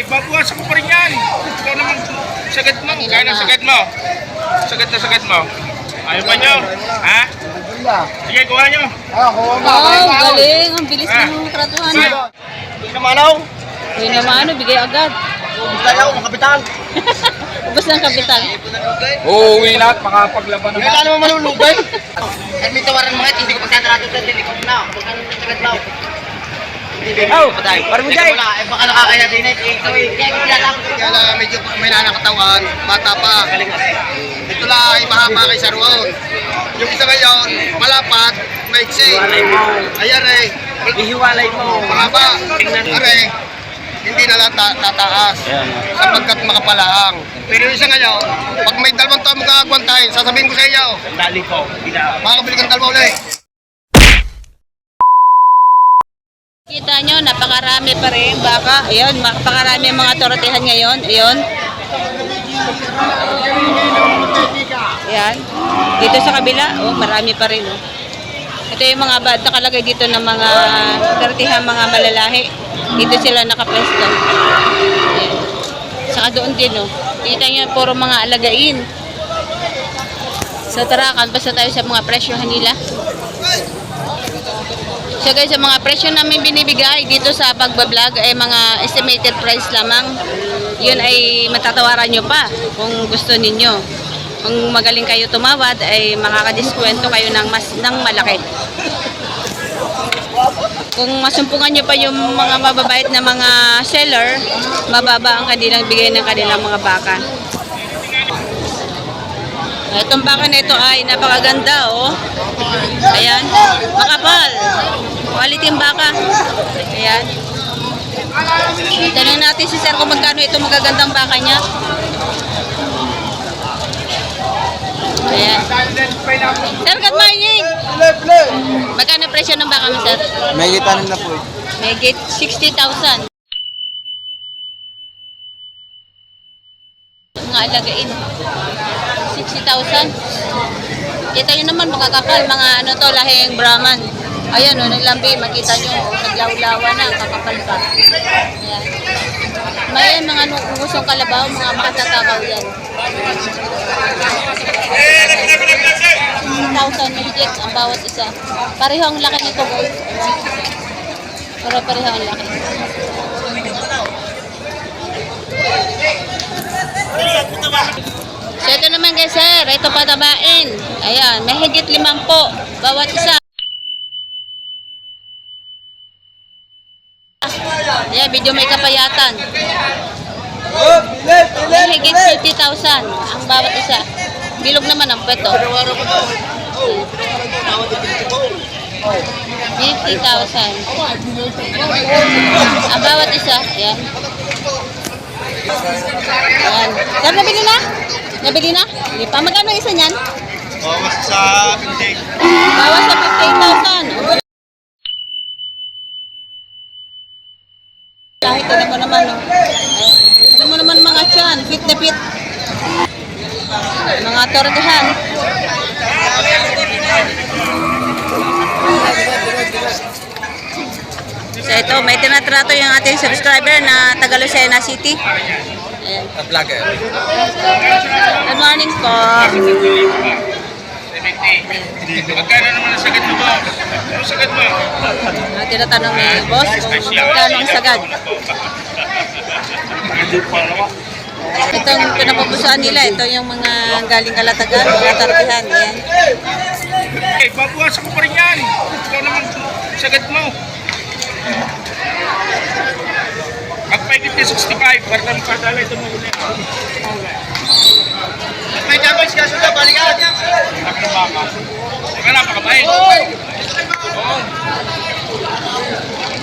Eh, babawasan ko pa rin yan. Ikaw naman, sagad mo. Kaya na sagad mo. Sagad na sagad mo. Ayaw ba nyo? Ha? Sige, kuha nyo. Wow, galing. Ang bilis Ah. ng tratuhan. Namanaw, Yun naman, ano, bigay agad. tayo, mga kapitan. Ubus ng kapital. Uuwi lahat, makapaglaban Kaya ka naman malulugay. At may tawaran mga hindi ko pagkatrato sa hindi ko na. Pagkatrato na. Oh. Parang mo dyan. Eh, baka nakakaya din eh. Kaya lang, medyo may nanakatawan. Bata pa. Ito lang ay mahaba kay Sarwon. Yung isa ngayon, malapat, maiksi. Ayan eh. Ihiwalay mo. Mahaba. Are, hindi na lang ta- tataas. Sapagkat makapalaang. Pero yung isa ngayon, pag may dalawang taon mga agwantay, sasabihin ko sa iyo. Dali ko. Makakabili kang dalawa ulit. Kita nyo, napakarami pa rin baka. Ayun, napakarami mga torotehan ngayon. Ayun. Ayan. Dito sa kabila, oh, marami pa rin. Oh. Ito yung mga bad nakalagay dito ng mga torotehan, mga malalahi. Dito sila nakapwesto. Ayan. Saka doon din, oh. Kita nyo, puro mga alagain. So tara, kanbasa tayo sa mga presyohan nila. So guys, ang mga presyo namin binibigay dito sa pagbablog ay mga estimated price lamang. Yun ay matatawaran nyo pa kung gusto ninyo. Kung magaling kayo tumawad ay makakadiskwento kayo ng mas ng malaki. Kung masumpungan nyo pa yung mga mababait na mga seller, mababa ang kanilang bigay ng kanilang mga baka. Itong baka na ito ay napakaganda oh. Ayan, makapal. Quality yung baka. Ayan. Tanong natin si sir kung magkano ito magagandang baka niya. Ayan. Sir, good morning. Magkano presyo ng baka mo, sir? May gitanin na po. May gate 60,000. Mga alagain. 60,000. Kita nyo naman makakapal. Mga ano to, lahing Brahman. Ayan o, naglambi. Makita nyo, naglawlawa na. Kakapal pa. Ayan. May mga nungusong kalabaw, mga makatatakaw yan. 60,000 mahigit ang bawat isa. Pareho ang laki nito. Pero pareho ang laki. So ito guys sir, ito patabain. Ayan, may higit limampo bawat isa. Ayan, video may kapayatan. May higit 50,000 ang bawat isa. Bilog naman ang peto. 50,000. Ang bawat isa, ayan. Ayan. Sir, nabili na? Nabili na? Hindi pa. Magkano isa niyan? Oo, mas sa hindi. Bawas sa 15,000. Kahit tignan mo naman, no? Tignan mo naman mga tiyan. Fit na fit. Mga tortehan. So ito, may tinatrato yung ating subscriber na taga Lucena City. Ayan. Vlogger. Good morning po. 70. Magkano naman ang sagad mo ba? Ano sagad mo? Ang tinatanong ni boss kung magkano ang sagad. Itong pinapupusuan nila, ito yung mga galing kalatagan, mga tarpihan. Ayan. Eh, babawasan ko pa rin yan. Ikaw naman, sagad mo. Pag may 65, parang padala ito mo ulit. May damage ka sudah balikan. Laki ng baka. Teka lang, pakabahin. Oo.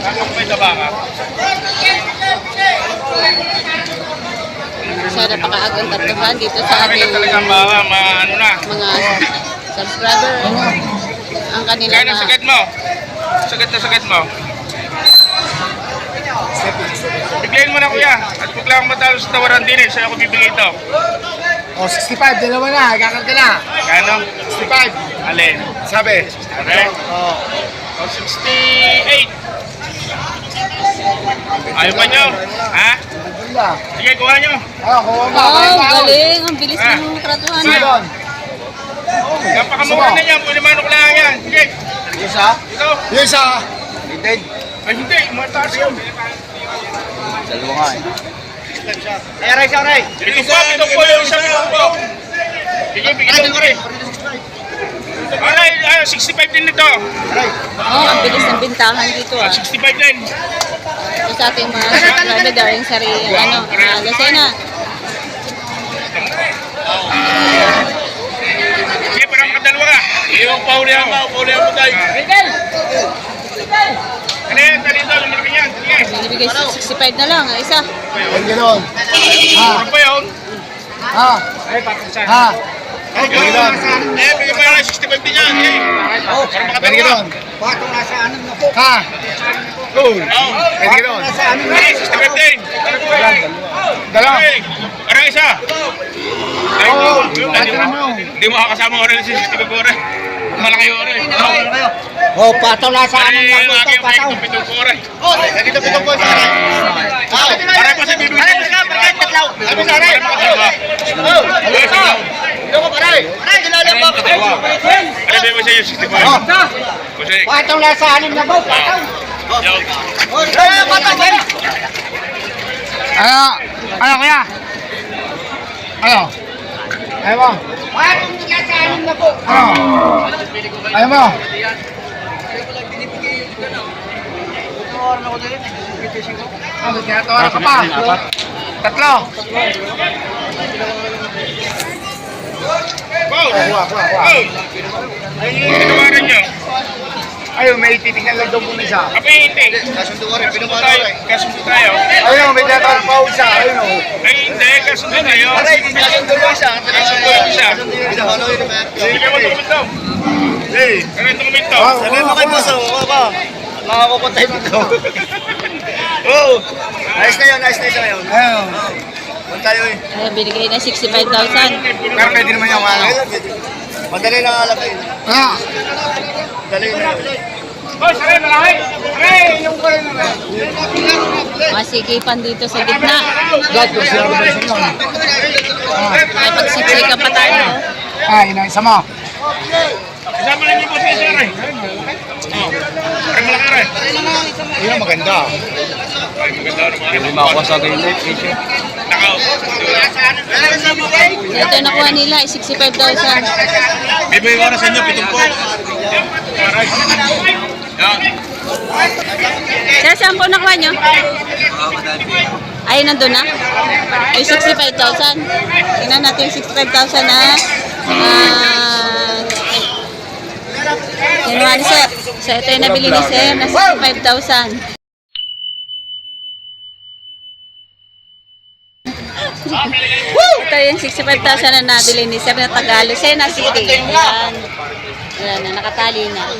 Kakapay na baka. So, napakaagang tartuhan dito sa ating na talaga ang baka, mga ano na. mga subscriber. Ang Kaya kanilang na mga sagad mo. Sagad na sagad mo. Biglayin mo na kuya. At huwag lang matalo sa tawaran din eh. Sa'yo ako bibigay ito. O, 65, dalawa na, gakarga na. Kano? 65, Alin? sabi. Okay? O, O 68. Ayaw ba nyo? Ha? Sige, kuha nyo. Ah, kuha mo. Wow, galing. Ang bilis Ah. ng tratuhan. Sige doon. Napakamura na yan. Pwede manok lang yan. Sige. Isa? Ito. Yung isa. Itin. Ay, hindi. Mataas yun. Dalawa nga eh. Ay, aray siya, aray. Ito pa. Ito po yung isang po. Sige, bigyan mo rin. Aray, ay, 65 din ito. Oh, ang bilis ng bintahan dito ah. 65 din. Ito sa ating mga subscriber daring sa ri- ano, ah, Lucena. Sige, parang makadalawa ka. Iyong paulihan mo, paulihan mo tayo. Ano yan, talito, lumalaki yan. Sige. Binibigay sa 65 na lang, ang isa. Huwag gano'n. Ha? Ano pa yun? Ha? Ay, papasan. Ha? Ay, gano'n. Eh, bigyan mo lang 65 din yan. Eh. Oh, makadalawa. gano'n. Patong nasa anong na po. Ha? Oo. Pwede gano'n. Nasa anong na Eh, 65 din. Dalawa. Eh, Parang isa. Ay, Oo. hindi mo- gano'n. Hindi mo kakasama ko rin si 65 ore. Malaki ore. Oo. Oh, anong Ay, na po. lagi Ito, yung patong. may pitong ore. Oh, dito pitong po sa. Oh, Para pa sa bibig. Aray, bigyan, bigyan, tatlaw. Ano sa? Makadalawa. Oh, ano ito? Ito ko, aray. Aray, dilala mo. Ano ba mo sa'yo 65? Oh. Kasi, Patong nasa anong na po. Patong. yaw. Oh, patong. Ano? Ano kuya? Ano? Ayaw mo? Patong nasa anong na po. Ano? Ayaw mo? Ano, tinatawaran ka pa? Tatlo. Wow! Kuha, kuha. Wow! Ay, tinawaran nyo. Ayun, may titignan lang daw muna isa. Kapag hindi. Kasundo ko rin, Kasundo tayo. Kasundo tayo. Ayun, may pa isa. Ayun o. Ay, hindi. Kasundo tayo. Aray, kasundo ko isa. Kasundo isa. Isa, ano yun, Mer? Sige mo. Hey. Ano yung Sabi mo kay boss, oh, baba. Makakukuntay mo ito. Oh, nice na yun, nice na yun. Ayun. Punta tayo eh. Kaya binigay na 65,000. Pero pwede naman yung ano. Madali na alagay. Ano? Madali na. Oh, saray, malaki. Saray, yung ko rin naman. Masikipan dito sa gitna. God, kung sila ba sa inyo? Ay, pagsiksikan pa tayo. Ah, yun ang isa mo. Isama lang yung ni sir eh. Oh, parang malaki rin. Yun ang maganda. Ay, maganda. Hindi makakuha sa ganyan. Nakaw. Ito yung nakuha nila, ay 65,000. Bibigay ko na sa inyo, pitong po. Aray. Yan. Sir, saan po nakuha nyo? Ay, nandun na? Yung 65,000. Tingnan natin yung 65,000 na ah, kinuha ni Sir. So, ito yung nabili ni Sir na 65,000. Ito yung 65,000 na nabili ni Sir na Tagalog. Sena City. Ayan. Ayan na, nakatali na.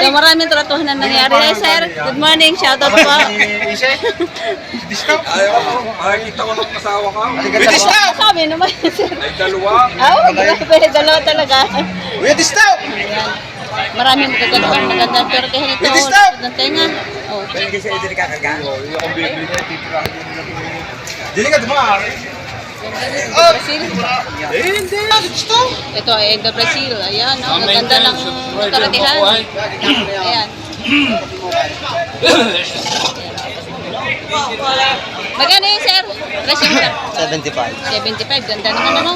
So maraming tratuhan na nangyari. Hey, sir, good morning. Shoutout po. Makikita ko ng kasawa ka. Now! Kami naman, sir. Ay, dalawa. Oh, grabe. Dalawa talaga. British now! Ayan. Maraming magaganda. Maganda. Pero kaya nito, British now! ng tenga. Oh. Dili ka dumaan. Brazil. Ito ay Endo Brazil. Ayan, oh, ang ganda ng karatihan. Ayan. Magkano yun, sir? Presyo mo, sir? 75. 75, ganda naman ano.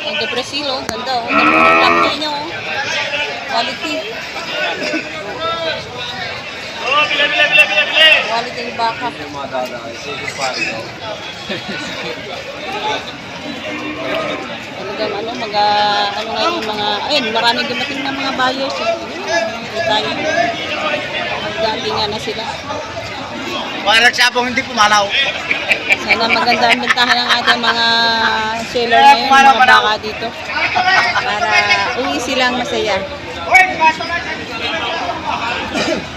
Endo Brazil, oh, ganda oh. Ganda ng laptop niya oh. Quality. Oh, bila, bila, bila, bila, bila. Quality ni baka. Talagang ano, mga, ano nga yung mga, ayun, maraming dumating na mga buyers. Hindi tayo. Dati nga na sila. Parang sabong hindi pumalaw. Sana maganda ang bentahan ng ating mga seller ngayon, mga baka dito. Para uwi silang masaya.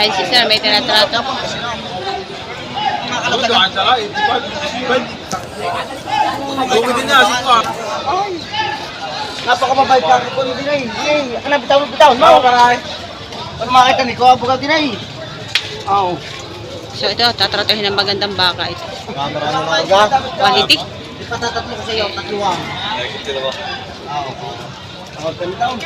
Ay, si sir, may tinatrato. Dumaan sa ka. 85. 85. Lugod din niya. Sino ka? Napakamabait ka ko ni Dinay. Dinay, ako na bitaw bitaw. Mo ka. Ano makita ni ko abugaw Dinay? Oo. So ito, tatratuhin ng magandang baka ito. Quality. Ipatatatlo ko sa iyo, tatluwang. Oo. Ako bitaw.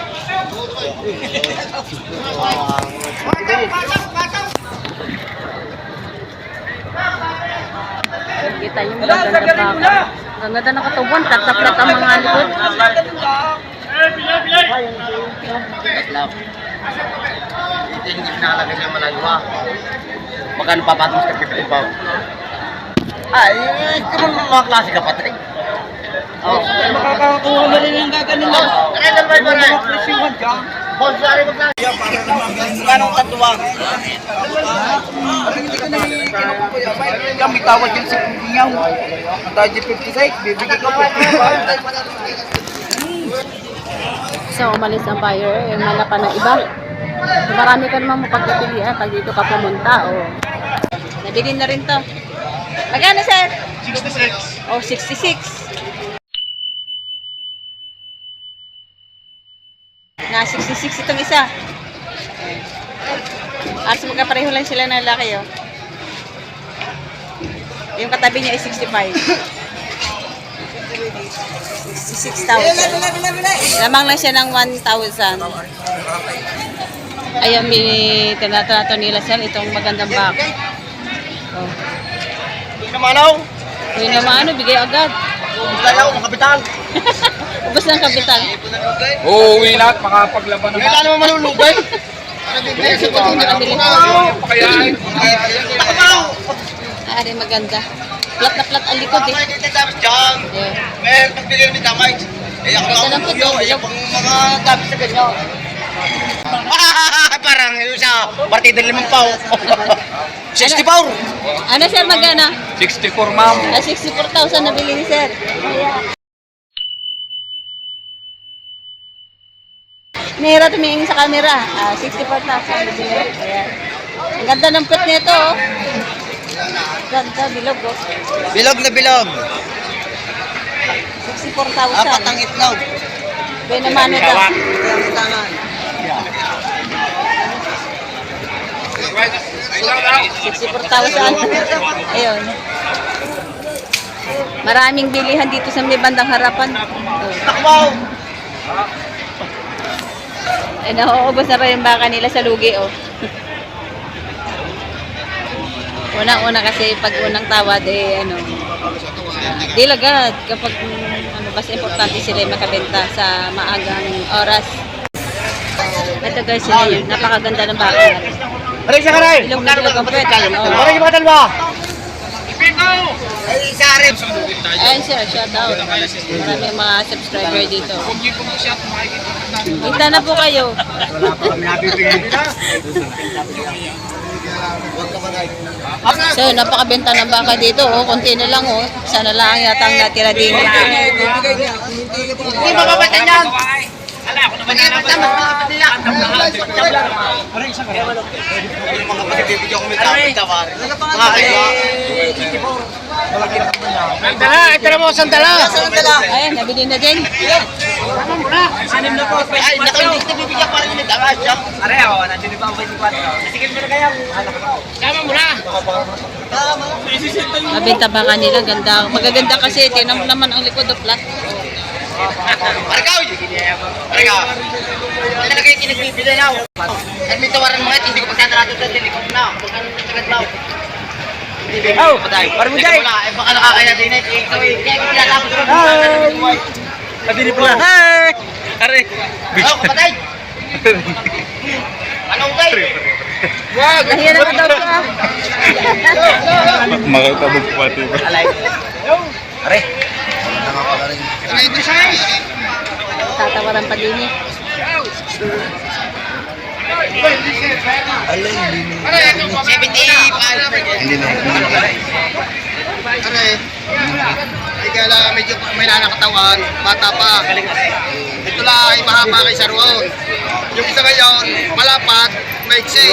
Kita niyo magandang baka. Ang ganda ng katawan, tataplat ang mga likod. Ito yung pinakalagay niya malayo ha. Magkano pa patong sa kapitid pa? Ay, ito mga klase ka patay. Oh, makakakuha mo Ba pare? Boss, sorry mo lang. Kanong tatuwang? Kami tawag yung sa Pinyaw. Tayo 56, bibigay ko 55. So, umalis ang buyer, yung hanap pa ng iba. Marami ka naman mapagpipilian pag dito ka pumunta. O. Nabili na rin to. Magkano, sir? 66. Oh, 66. Na 66 itong isa. Alas magkapareho lang sila ng laki, oh. Yung katabi niya ay 65. 66,000. Lamang lang siya ng 1,000. Ayun, may tinatrato nila sir, itong magandang baka. Oh. Hindi naman ako. Yun naman, ano, bigay agad. Wala ako, mga kapital. Ubus ng kapital. Uuwi na at makapaglaban ng Wala naman manulugay. Pag rin maganda. Flat na flat ang likod eh. Tapos dyan. Yeah. May tamay. Eh, ako lang ng puyo. puto, Eh, pang mga tapos sa ganyan. Parang yun sa partida limang pao. 60 pao. Ano sir, magana? 64 ma'am. Ah, 64,000 nabili ni sir. Nera tumingin sa camera. Ah, 64,000 nabili. Ayan. Ang ganda ng put nito oh. Ganda, bilog oh. Bilog na bilog. 64,000. Apat ang itlog. Naman ito. Tangan. 64,000. Ayun. Maraming bilihan dito sa may bandang harapan. Oh. Takbaw. Eh, nauubos na pa yung baka nila sa lugi, oh. Unang-una kasi pag unang tawad, eh, ano, uh, dilagad kapag, ano, basta importante sila yung makabenta sa maagang oras. Ito guys, sila yun. Napakaganda ng baka. Aray siya karay. Ilong ang pwede. Oh. Aray yung mga dalawa. Ayun sir, shout out. Marami mga subscriber dito. Kita na po kayo. So, napakabenta ng baka dito. Oh. Kunti na lang. Oh. Sana lang yata ang natira din. Hindi mababatan yan. Pagkakata, mas malapit nila. Yung mga pagbibigyan ko may tapos tawar. Mga kaya. Sandala, ito na mo, sandala. Sandala. Ayan, nabili na din. Ay, nakaulit na bibigyan pa rin yung takas siya. Mabenta baka nila. Ganda. Magaganda kasi. Tinan mo naman ang likod of flat. Paragaw! Paragaw! Ano na kayo kinagbibili na? At may tawaran mga hindi ko pagkatarato sa telecom na. Pagkano sa sagad daw. Oh. Parang mo Eh, baka nakakaya din eh. Eh. Kaya kilala ko sa mga Kadiri pala. Hi! Are. Oh, kapatay! Anong kay? Wag! Nahiya na daw siya. Makakabog pati ba? Alay. Are. Tatawaran pa din eh. Hindi na. Are. Ay kaya medyo may nanakatawan, bata pa. Ito lang ay mahaba kay Saruon. Yung isa ngayon, malapat, maiksi.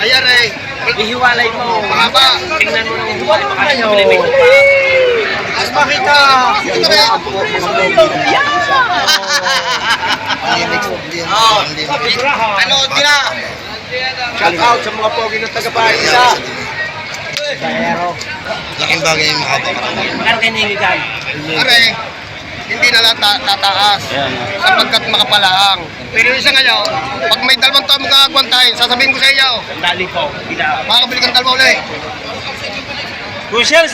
Ayan eh. Ihiwalay mo. Mahaba. Tingnan mo nung baka siya Mas makita. Oh, Panood nyo na. Shout out sa mga pogi ng taga-bahay isa. Laking bagay yung mahaba. Are, hindi na lang ta- tataas sapagkat makapalaang. Pero isa ngayon, pag may dalawang taon magkakagwantay, sasabihin ko sa iyo, Dali po. makakabili kang dalawa ulit. Kusyal,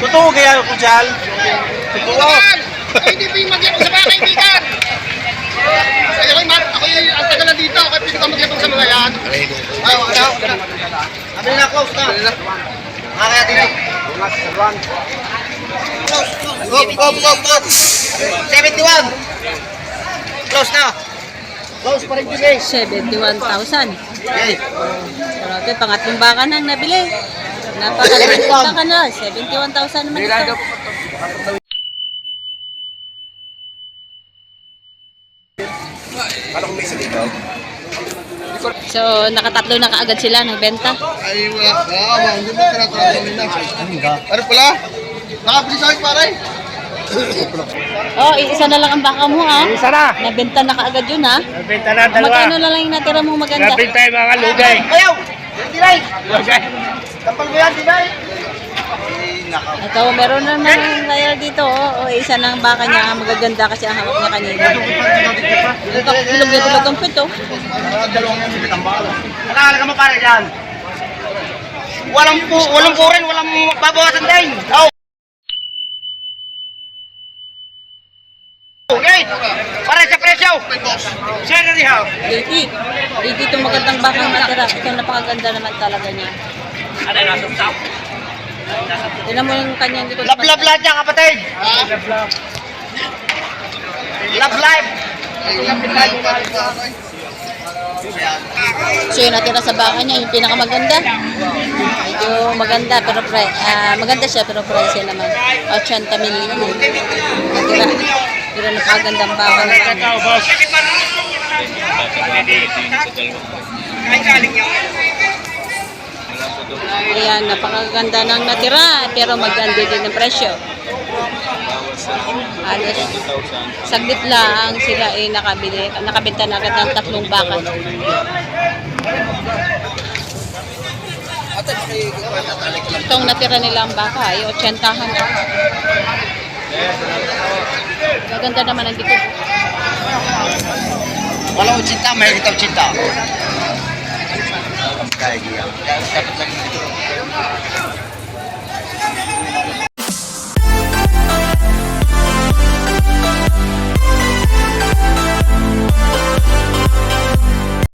totoo kaya kusyal? Totoo! Hindi pa yung magyabang sa mga kaibigan! Ay, ako, yung- ako yung ang tagal na dito, ako yung pwede ka magyabang sa mga yan. Ay, ano, ano? Sabi na, close na. Makakaya dito. Go, go, go, go. 71. Close na. Close pa rin bigay. 71,000. Okay. Grabe, pangatlong baka nang nabili. Napakalaking baka na. 71,000 naman ito. So, nakatatlo na kaagad sila nagbenta. Ay, wala. Wala, hindi mo tinatawag na. Ano pala? Nakabili sa akin, pare. Oh, isa na lang ang baka mo ha. Isa na. Nabenta na kaagad yun ha. Nabenta na Magkano na lang yung natira mo maganda? Nabenta yung mga lugay. Ayaw! Dinay! Tampal mo yan, Dinay! Ito, meron na naman viral dito. Oh, oh, isa ng baka niya. Magaganda kasi ang hawak niya kanina. Ito, bilog na bilog ang pito. Nakakala ka mo pare dyan. Walang po, walang po rin, walang babawasan din. Oh. Okay, para sa presyo. Niya. 80. 80 itong magandang baka ang natira. Ito, napakaganda naman talaga niya. Ano na, stop. Tignan mo yung kanyang likod. Love, love lahat niya, kapatid. Love life. So yung natira sa baka niya, yung pinakamaganda. Medyo maganda, pero pre, ah, maganda siya, pero price naman. 80 million. Natira. Pero napakagandang baka na. Ikaw, boss. Ayan, napakaganda ng natira, pero maganda din ang presyo. Alos, saglit lang sila ay nakabili, nakabenta na agad ng tatlong baka. Itong natira nila ang baka ay 80-han. Maganda naman ang dito. Walang 80, mayroon 80. kayak gitu.